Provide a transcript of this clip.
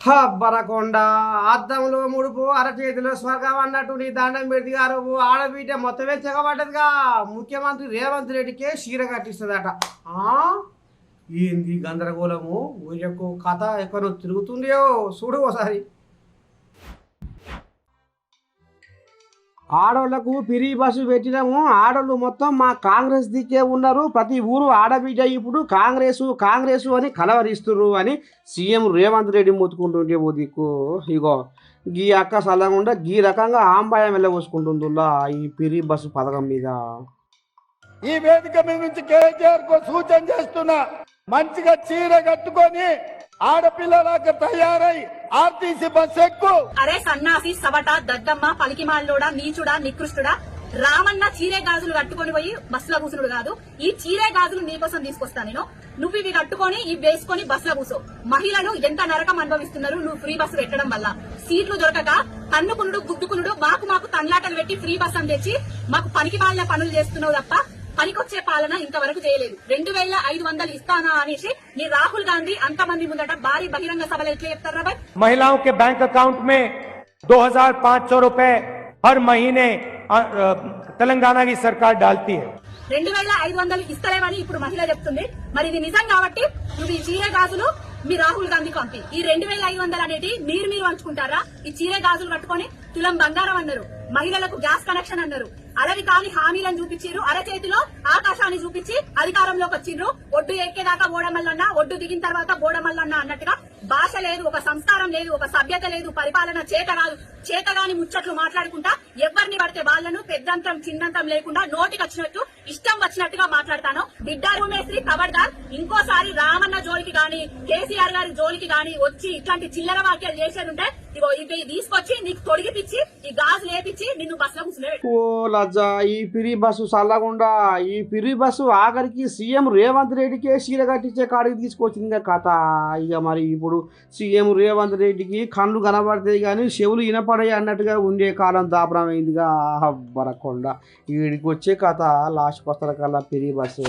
హబ్బరకొండ. అద్దంలో ముడుపు అరచేతిలో స్వర్గం అన్నట్టు నీ దండం పెడితే గారు ఆడబిడ్డ మొత్తమే చెగబడ్డదిగా ముఖ్యమంత్రి రేవంత్ రెడ్డికే చీర కట్టిస్తుందట. ఏంది గందరగోళము? ఊయకు కథ ఎక్కడో తిరుగుతుందో చూడు ఒకసారి ఆడోళ్ళకు పిరి బస్సు పెట్టినాము. ఆడోళ్ళు మొత్తం మా కాంగ్రెస్ దిక్కే ఉన్నారు. ప్రతి ఊరు ఆడబిడ్డ ఇప్పుడు కాంగ్రెస్ కాంగ్రెస్ అని కలవరిస్తురు అని సీఎం రేవంత్ రెడ్డి మొత్తుకుంటుంటే ఓ దిక్కు. ఇగో గీ అక్క సల్లగుండా గీ రకంగా ఆంబాయం వెళ్ళబోసుకుంటుందిలా ఈ పిరి బస్సు పథకం మీద. ఈ వేదిక మీద నుంచి కేసీఆర్కు సూచన చేస్తున్నా మంచిగా చీర కట్టుకొని ఆడపిల్లలాగా తయారై ఆర్టీసీ బస్ ఎక్కు. అరే సన్నాసి సవట దద్దమ్మ పలికిమాల్లోడా నీచుడా నికృష్టుడా? రామన్న చీరే గాజులు కట్టుకొని పోయి బస్సులో కూసునుడు కాదు. ఈ చీరే గాజులు నీకోసం తీసుకొస్తా నేను. నువ్వు ఇవి కట్టుకొని ఇవి వేసుకొని బస్సులో కూసో. మహిళలు ఎంత నరకం అనుభవిస్తున్నారు నువ్వు ఫ్రీ బస్సు పెట్టడం వల్ల. సీట్లు దొరకక తన్నుకునుడు గుద్దుకునుడు మాకు మాకు తన్లాటలు పెట్టి ఫ్రీ బస్సు అని తెచ్చి మాకు పనికి మాలిన పనులు చేస్తున్నావు తప్ప పనికొచ్చే పాలన ఇంతవరకు చేయలేదు రెండు వేల ఐదు వందలు ఇస్తానా అనేసి నీ రాహుల్ గాంధీ అంతమంది ముందట భారీ బహిరంగ సభలు ఎట్లా చెప్తారా బాయ్ महिलाओं के बैंक अकाउंट में 2500 रुपए हर महीने अ, अ, तेलंगाना की सरकार डालती है రెండు వేల ఐదు వందలు ఇస్తలేమని ఇప్పుడు మహిళ చెప్తుంది మరి ఇది నిజం కాబట్టి నువ్వు ఈ చీర గాజులు మీ రాహుల్ గాంధీ పంపి. ఈ రెండు వేల ఐదు వందలు అనేది మీరు మీరు పంచుకుంటారా? ఈ చీరే గాజులు కట్టుకొని తులం బంగారం అన్నారు. మహిళలకు గ్యాస్ కనెక్షన్ అన్నారు. అలవి కాని హామీలను చూపించారు అరచేతిలో ఆకాశాన్ని చూపించి అధికారంలోకి వచ్చిండ్రు ఒడ్డు ఎక్కేదాకా బోడమల్లన్న ఒడ్డు దిగిన తర్వాత బోడమల్లన్న అన్నట్టుగా భాష లేదు ఒక సంస్కారం లేదు ఒక సభ్యత లేదు పరిపాలన చేత రాదు చేతగాని ముచ్చట్లు మాట్లాడుకుంటా ఎవరిని పడితే వాళ్ళను పెద్దంతం చిన్నంతం లేకుండా నోటికి వచ్చినట్టు ఇష్టం వచ్చినట్టుగా మాట్లాడతాను. బిడ్డారు రూమేశ్రీ ఖబర్దార్ ఇంకోసారి రామన్న జోలికి గాని కేసీఆర్ గారి జోలికి గాని వచ్చి ఇట్లాంటి చిల్లర వాక్యాలు చేసేది ఉంటే ఇగో ఇవి తీసుకొచ్చి నీకు తొడిగిపిచ్చి ఈ గాజు లేపించి నిన్ను బస్సులో కూర్చునే ఓ లజ్జ ఈ పిరి బస్సు చల్లగుండా ఈ పిరి బస్సు ఆఖరికి సీఎం రేవంత్ రెడ్డికే చీర కట్టించే కాడికి తీసుకొచ్చింది కథ ఇక మరి ఇప్పుడు సీఎం రేవంత్ రెడ్డికి కళ్ళు కనబడతాయి కానీ చెవులు వినపడాయి అన్నట్టుగా ఉండే కాలం దాపరమైందిగా. బరకొండ వీడికి వచ్చే కథ లాస్ట్ వస్తారు కల్లా పిరి బస్సు